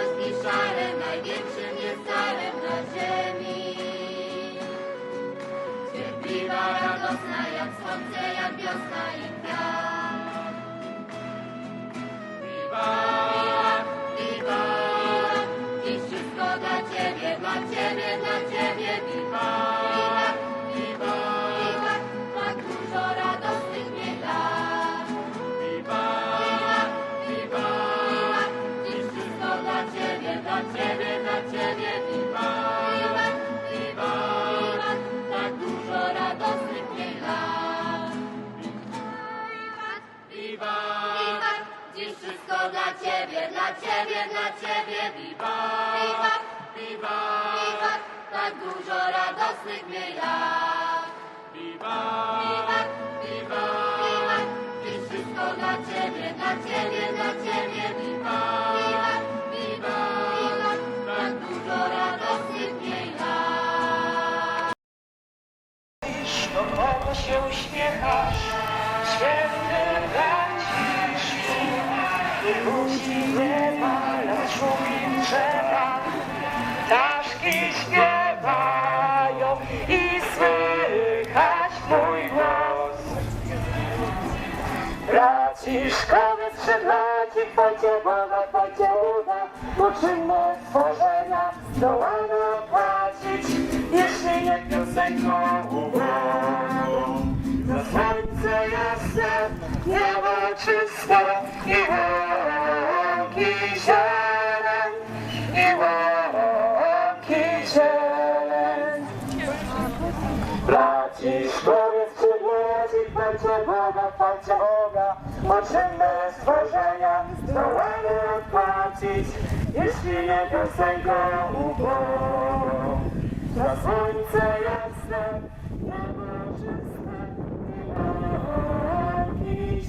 Polski szarem, największym jest carem na ziemi. Cierpliwa, radosna, jak słońce, jak wiosna i dla ciebie, dla ciebie, dla ciebie biwak. Biwak, biwak, biwak, tak dużo radosnych miejach. Biwak, biwak, biwak, biwak, i wszystko dla ciebie, dla ciebie, dla ciebie. niespodziewana podzielona Poczynne stworzenia dołana płacić Jeśli nie piosenką uwało Za słońce jasne, niebo czyste I łąki zieleń, i łąki zieleń Bracisz, powiedz, czy jest ich potrzebowa, potrzebowa Potrzebne stworzenia zdołamy odpłacić, jeśli nie piosenką ubogą. Na słońce jasne, niebo czyste, i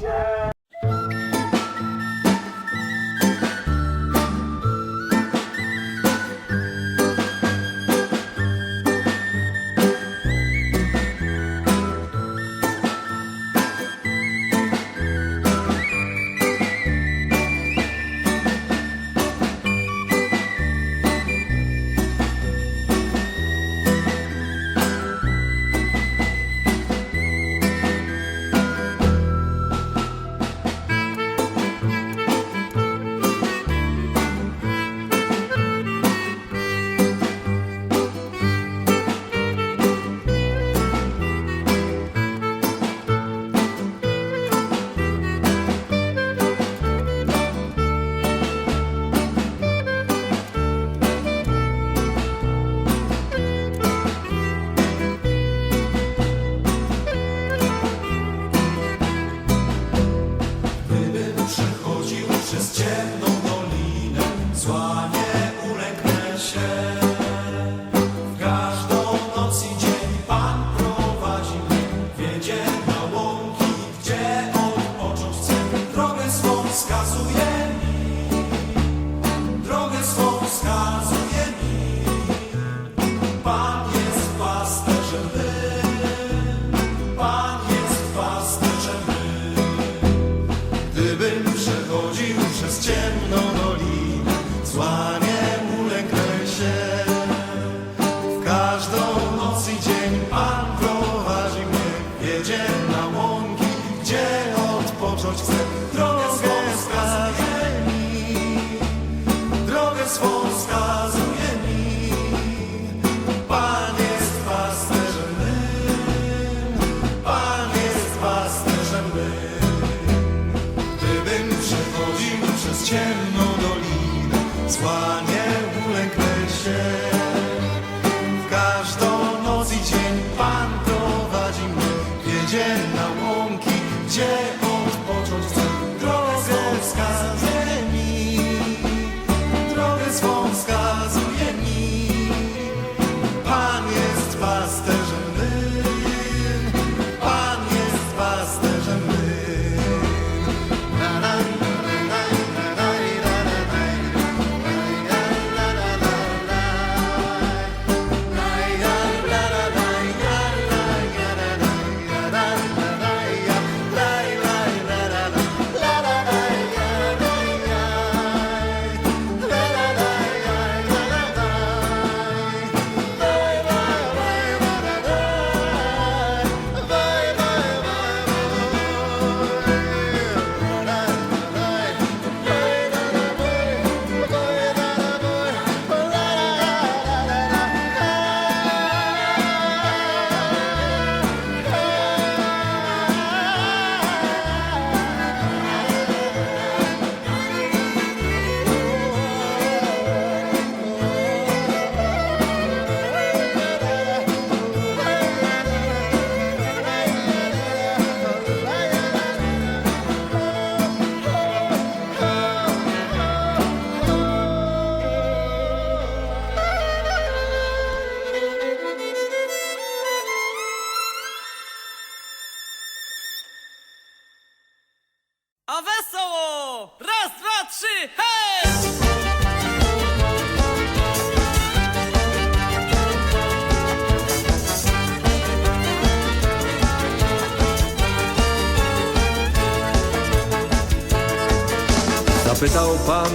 Pan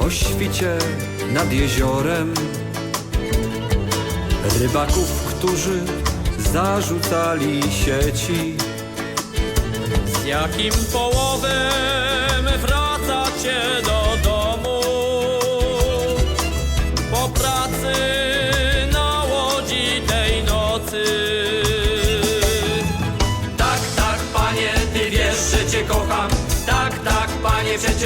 o świcie nad jeziorem. Rybaków, którzy zarzucali sieci. Z jakim połowem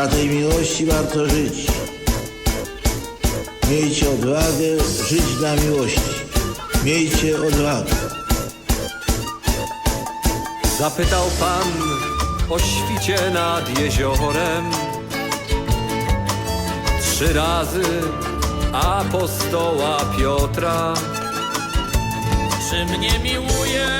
Dla tej miłości warto żyć. Miejcie odwagę żyć dla miłości. Miejcie odwagę. Zapytał pan o świcie nad jeziorem. Trzy razy apostoła Piotra. Czy mnie miłuje?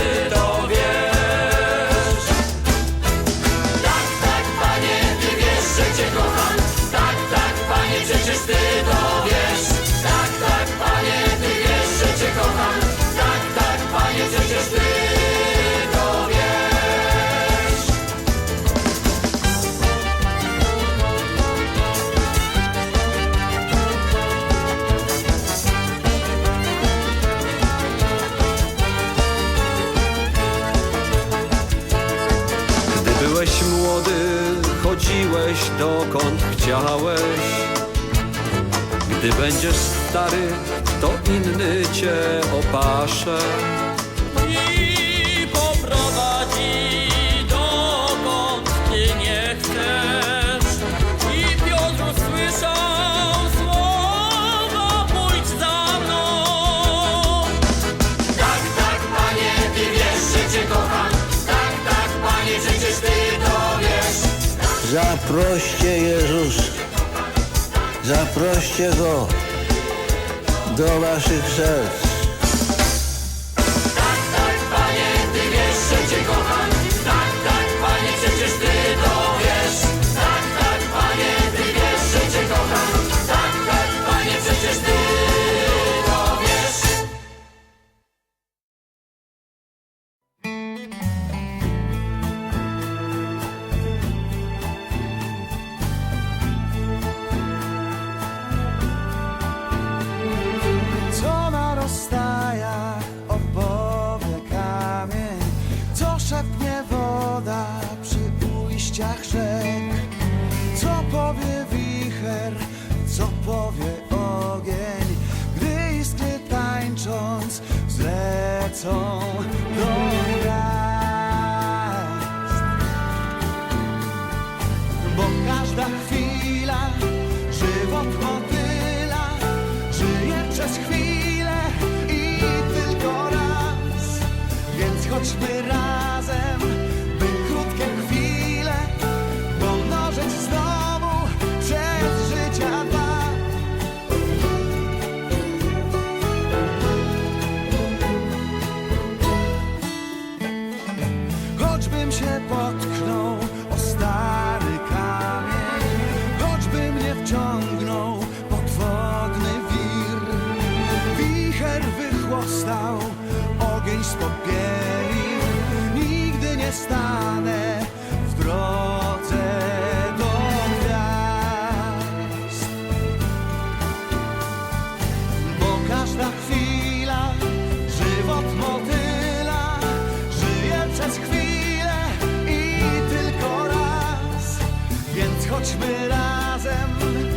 Zaproście Jezus, zaproście Go do waszych serc. liściach rzek Co powie wicher, co powie ogień? Gdy iskry tańcząc zlecą do gwiazd Bo każda chwila żywot motyla Żyje przez chwilę i tylko raz. Więc choćby raz Chodźmy razem.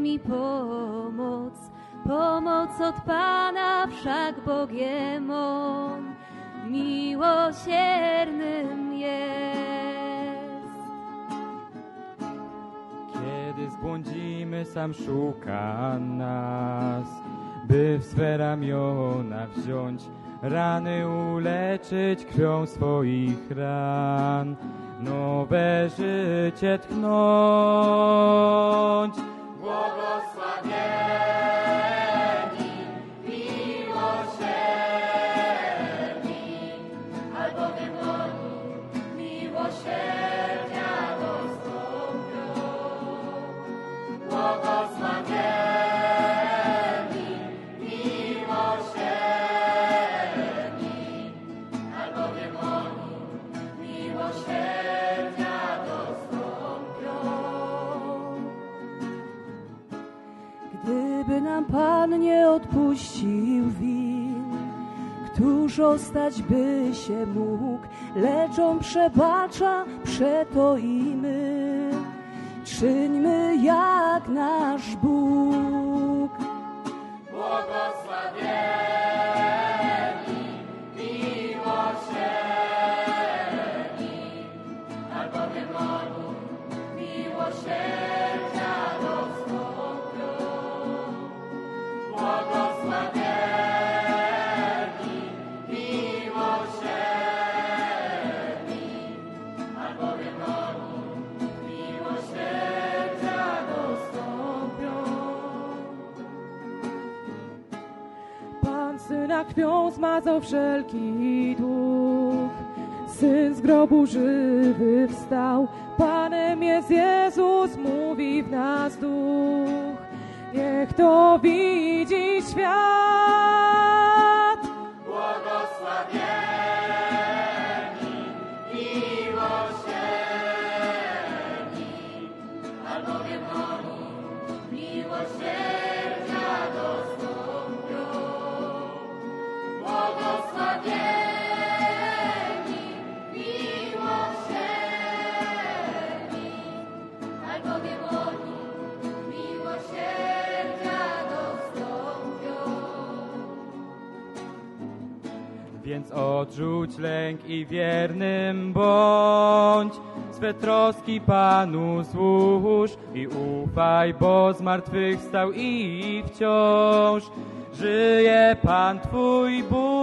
Mi pomoc. Pomoc od Pana, wszak Bogiem On miłosiernym jest. Kiedy zbłądzimy, sam szuka nas, by w swe ramiona wziąć, rany uleczyć krwią swoich ran, nowe życie tknąć. Nam Pan nie odpuścił win, któż ostać by się mógł, lecz On przebacza, przeto i my. Czyńmy jak nasz Bóg. Syna krwią zmazał wszelki duch. Syn z grobu żywy wstał. Panem jest Jezus, mówi w nas duch. Niech to widzi świat. Więc odrzuć lęk i wiernym bądź. Swe troski Panu złóż i ufaj, bo zmartwychwstał i wciąż żyje Pan Twój Bóg.